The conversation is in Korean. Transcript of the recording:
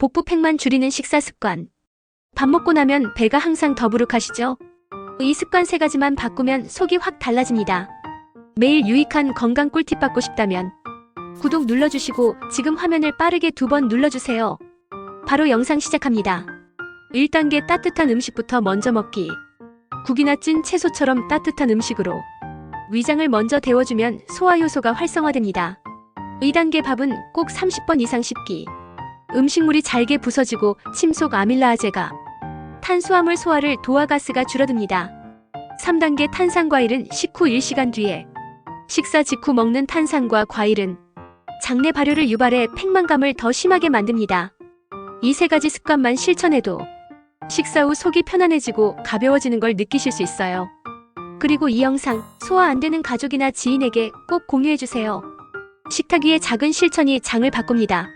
복부팩만 줄이는 식사 습관. 밥 먹고 나면 배가 항상 더부룩하시죠? 이 습관 세 가지만 바꾸면 속이 확 달라집니다. 매일 유익한 건강 꿀팁 받고 싶다면 구독 눌러주시고 지금 화면을 빠르게 두 번 눌러주세요. 바로 영상 시작합니다. 1단계 따뜻한 음식부터 먼저 먹기. 국이나 찐 채소처럼 따뜻한 음식으로 위장을 먼저 데워주면 소화효소가 활성화됩니다. 2단계 밥은 꼭 30번 이상 씹기. 음식물이 잘게 부서지고 침속 아밀라아제가 탄수화물 소화를 도와 가스가 줄어듭니다. 3단계 탄산 과일은 식후 1시간 뒤에 식사 직후 먹는 탄산과 과일은 장내 발효를 유발해 팽만감을 더 심하게 만듭니다. 이 세 가지 습관만 실천해도 식사 후 속이 편안해지고 가벼워지는 걸 느끼실 수 있어요. 그리고 이 영상 소화 안 되는 가족이나 지인에게 꼭 공유해주세요. 식탁 위의 작은 실천이 장을 바꿉니다.